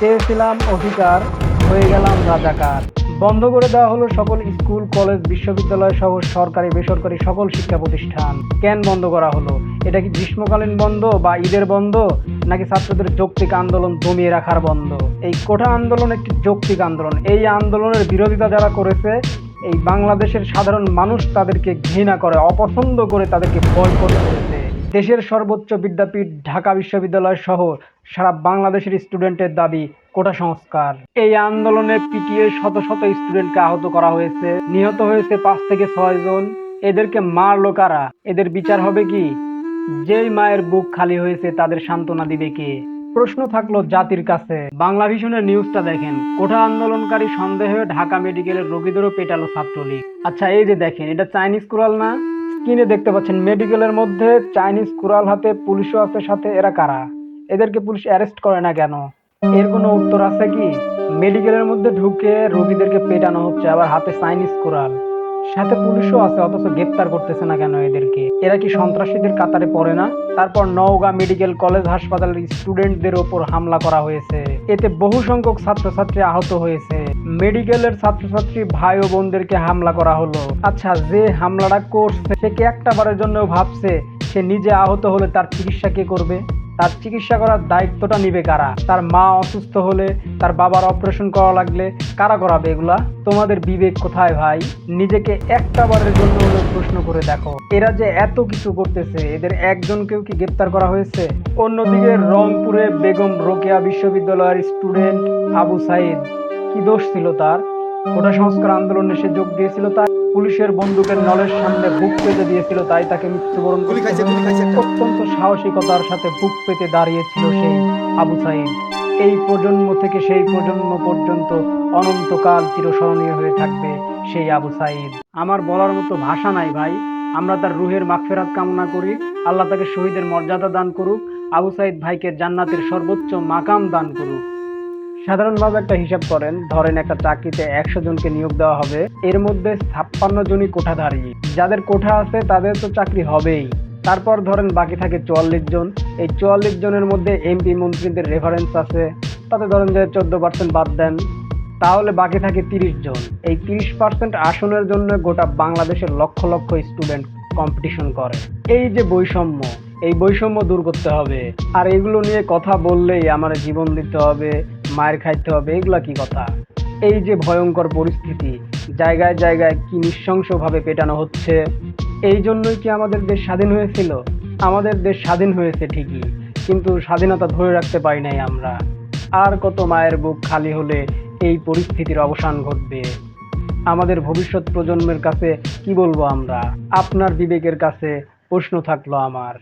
চেয়েছিলাম অধিকার, হয়ে গেলাম রাজাকার। বন্ধ করে দেওয়া হলো সকল স্কুল, কলেজ, বিশ্ববিদ্যালয় সহ সরকারি, বেসরকারি সকল শিক্ষা প্রতিষ্ঠান। কেন বন্ধ করা হলো? এটা কি গ্রীষ্মকালীন বন্ধ বা ঈদের বন্ধ, নাকি ছাত্রদের যৌক্তিক আন্দোলন দমিয়ে রাখার বন্ধ? এই কোঠা আন্দোলন একটি যৌক্তিক আন্দোলন। এই আন্দোলনের বিরোধিতা যারা করেছে, এই বাংলাদেশের সাধারণ মানুষ তাদেরকে ঘৃণা করে, অপছন্দ করে তাদেরকে বয়কট করেছে। দেশের সর্বোচ্চ বিদ্যাপীঠ ঢাকা বিশ্ববিদ্যালয় সহ সারা বাংলাদেশের স্টুডেন্টের দাবি, কোটা সংস্কার। এই আন্দোলনে পিটিএ শত শত স্টুডেন্টকে আহত করা হয়েছে, নিহত হয়েছে পাঁচ থেকে ছয় জন। এদেরকে মারলো কারা? এদের বিচার হবে কি? যেই মায়ের বুক খালি হয়েছে তাদের সান্ত্বনা দিবে কে? প্রশ্ন থাকল জাতির কাছে। বাংলা ভিশনের নিউজটা দেখেন। কোঠা আন্দোলনকারী সন্দেহে ঢাকা মেডিকেলের রোগীদেরও পেটালো ছাত্রলীগ। আচ্ছা এই যে দেখেন, এটা চাইনিজ কুরাল না? স্ক্রিনে দেখতে পাচ্ছেন মেডিকেলের মধ্যে চাইনিজ কুরাল হাতে, পুলিশও আছে সাথে। এরা কারা? এদেরকে পুলিশ অ্যারেস্ট করে না কেন? এর কোনো উত্তর আছে কি? মেডিকেলের মধ্যে ঢুকে রোগীদেরকে পেটানো হচ্ছে, আবার হাতে চাইনিজ কুরাল সাথে পুলিশও আছে, অথচ গ্রেপ্তার করতেছে না কেন এদেরকে? এরা কি সন্ত্রাসীদের কাতারে পড়ে না? তারপর নওগাঁ মেডিকেল কলেজ হাসপাতালের স্টুডেন্টদের ওপর হামলা করা হয়েছে। এতে বহু সংখ্যক ছাত্রছাত্রী আহত হয়েছে। মেডিকেলের ছাত্রছাত্রী ভাই ও বোনদেরকে হামলা করা হলো। আচ্ছা যে হামলাটা করছে, সে কি একটা বারের জন্য ভাবছে, সে নিজে আহত হলে তার চিকিৎসা কে করবে? তার চিকিৎসা করার দায়িত্বটা নিবে কারা? তার মা অসুস্থ হলে তার বাবার অপারেশন করা লাগলে কারা করাবে এগুলা? তোমাদের বিবেক কোথায় ভাই? নিজেকে একটা বারের জন্য প্রশ্ন করে দেখো। এরা যে এত কিছু করতেছে, এদের একজনকেও কি গ্রেপ্তার করা হয়েছে? অন্যদিকে রংপুরে বেগম রোকেয়া বিশ্ববিদ্যালয়ের স্টুডেন্ট আবু সাইদ। কি দোষ ছিল তার। কোটা সংস্কার আন্দোলনে সে যোগ দিয়েছিল তাই পুলিশের বন্দুকের নলের সামনে বুক পেতে দিয়েছিল তাই তাকে মৃত্যুবরণ। অত্যন্ত সাহসিকতার সাথে বুক পেতে দাঁড়িয়েছিল সেই আবু সাইদ। এই প্রজন্ম থেকে সেই প্রজন্ম পর্যন্ত অনন্তকাল চিরস্মরণীয় হয়ে থাকবে সেই আবু সাইদ। আমার বলার মতো ভাষা নাই ভাই। আমরা তার রুহের মাগফেরাত কামনা করি। আল্লাহ তাকে শহীদের মর্যাদা দান করুক। আবু সাইদ ভাইকে জান্নাতের সর্বোচ্চ মাকাম দান করুক। সাধারণভাবে একটা হিসাব করেন, ধরেন একটা চাকরিতে একশো জনকে নিয়োগ দেওয়া হবে, এর মধ্যে ছাপ্পান্ন জনই কোঠাধারী। যাদের কোঠা আছে, তাদের তো চাকরি হবেই। তারপর ধরেন বাকি থাকে চুয়াল্লিশ জন। এই চুয়াল্লিশ জনের মধ্যে এমপি মন্ত্রীদের রেফারেন্স আছে। তাতে ধরেন যে চোদ্দ পার্সেন্ট বাদ দেন। তাহলে বাকি থাকে তিরিশ জন। এই তিরিশ পার্সেন্ট আসনের জন্য গোটা বাংলাদেশের লক্ষ লক্ষ স্টুডেন্ট কম্পিটিশন করে। এই যে বৈষম্য, এই বৈষম্য দূর করতে হবে। আর এগুলো নিয়ে কথা বললেই আমার জীবন দিতে হবে। মায়ের খাইতে হবে, এগুলা কি কথা? এই যে ভয়ঙ্কর পরিস্থিতি, জায়গায় জায়গায় কি নৃশংসভাবে পেটানো হচ্ছে। এই জন্যই কি আমাদের দেশ স্বাধীন হয়েছিল? আমাদের দেশ স্বাধীন হয়েছে ঠিকই, কিন্তু স্বাধীনতা ধরে রাখতে পারি নাই আমরা। আর কত মায়ের বুক খালি হলে এই পরিস্থিতির অবসান ঘটবে? আমাদের ভবিষ্যৎ প্রজন্মের কাছে কি বলব আমরা? আপনার বিবেকের কাছে প্রশ্ন থাকল আমার।